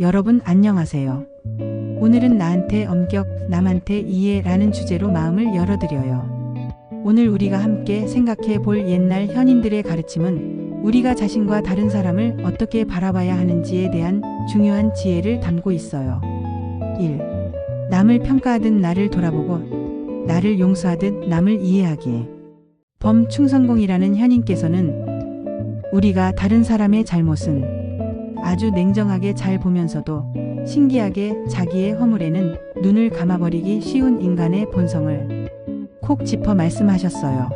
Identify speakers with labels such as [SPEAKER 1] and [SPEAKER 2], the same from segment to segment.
[SPEAKER 1] 여러분 안녕하세요. 오늘은 나한테 엄격, 남한테 이해라는 주제로 마음을 열어드려요. 오늘 우리가 함께 생각해 볼 옛날 현인들의 가르침은 우리가 자신과 다른 사람을 어떻게 바라봐야 하는지에 대한 중요한 지혜를 담고 있어요. 1. 남을 평가하듯 나를 돌아보고 나를 용서하듯 남을 이해하기. 범충성공이라는 현인께서는 우리가 다른 사람의 잘못은 아주 냉정하게 잘 보면서도 신기하게 자기의 허물에는 눈을 감아버리기 쉬운 인간의 본성을 콕 짚어 말씀하셨어요.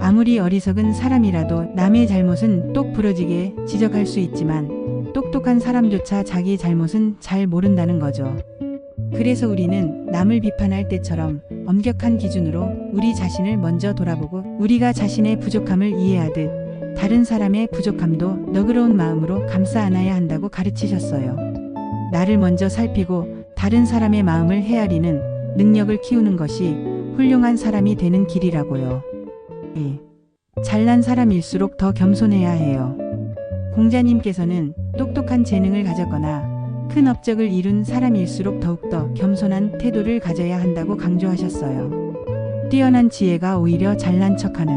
[SPEAKER 1] 아무리 어리석은 사람이라도 남의 잘못은 똑 부러지게 지적할 수 있지만 똑똑한 사람조차 자기 잘못은 잘 모른다는 거죠. 그래서 우리는 남을 비판할 때처럼 엄격한 기준으로 우리 자신을 먼저 돌아보고 우리가 자신의 부족함을 이해하듯 다른 사람의 부족함도 너그러운 마음으로 감싸 안아야 한다고 가르치셨어요. 나를 먼저 살피고 다른 사람의 마음을 헤아리는 능력을 키우는 것이 훌륭한 사람이 되는 길이라고요. 2. 잘난 사람일수록 더 겸손해야 해요. 공자님께서는 똑똑한 재능을 가졌거나 큰 업적을 이룬 사람일수록 더욱더 겸손한 태도를 가져야 한다고 강조하셨어요. 뛰어난 지혜가 오히려 잘난 척하는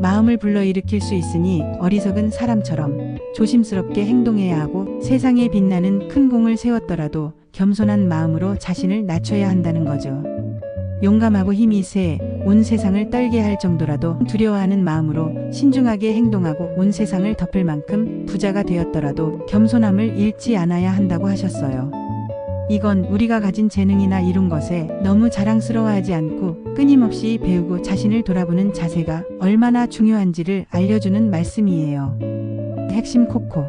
[SPEAKER 1] 마음을 불러일으킬 수 있으니 어리석은 사람처럼 조심스럽게 행동해야 하고 세상에 빛나는 큰 공을 세웠더라도 겸손한 마음으로 자신을 낮춰야 한다는 거죠. 용감하고 힘이 세 온 세상을 떨게 할 정도라도 두려워하는 마음으로 신중하게 행동하고 온 세상을 덮을 만큼 부자가 되었더라도 겸손함을 잃지 않아야 한다고 하셨어요. 이건 우리가 가진 재능이나 이룬 것에 너무 자랑스러워하지 않고 끊임없이 배우고 자신을 돌아보는 자세가 얼마나 중요한지를 알려주는 말씀이에요. 핵심 코코.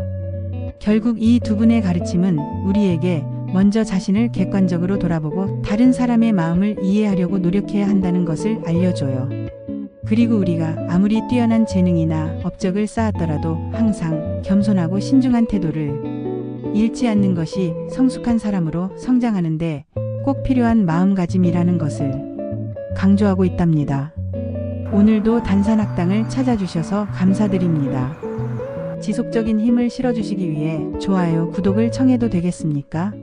[SPEAKER 1] 결국 이 두 분의 가르침은 우리에게 먼저 자신을 객관적으로 돌아보고 다른 사람의 마음을 이해하려고 노력해야 한다는 것을 알려줘요. 그리고 우리가 아무리 뛰어난 재능이나 업적을 쌓았더라도 항상 겸손하고 신중한 태도를 잃지 않는 것이 성숙한 사람으로 성장하는데 꼭 필요한 마음가짐이라는 것을 강조하고 있답니다. 오늘도 단산학당을 찾아주셔서 감사드립니다. 지속적인 힘을 실어주시기 위해 좋아요, 구독을 청해도 되겠습니까?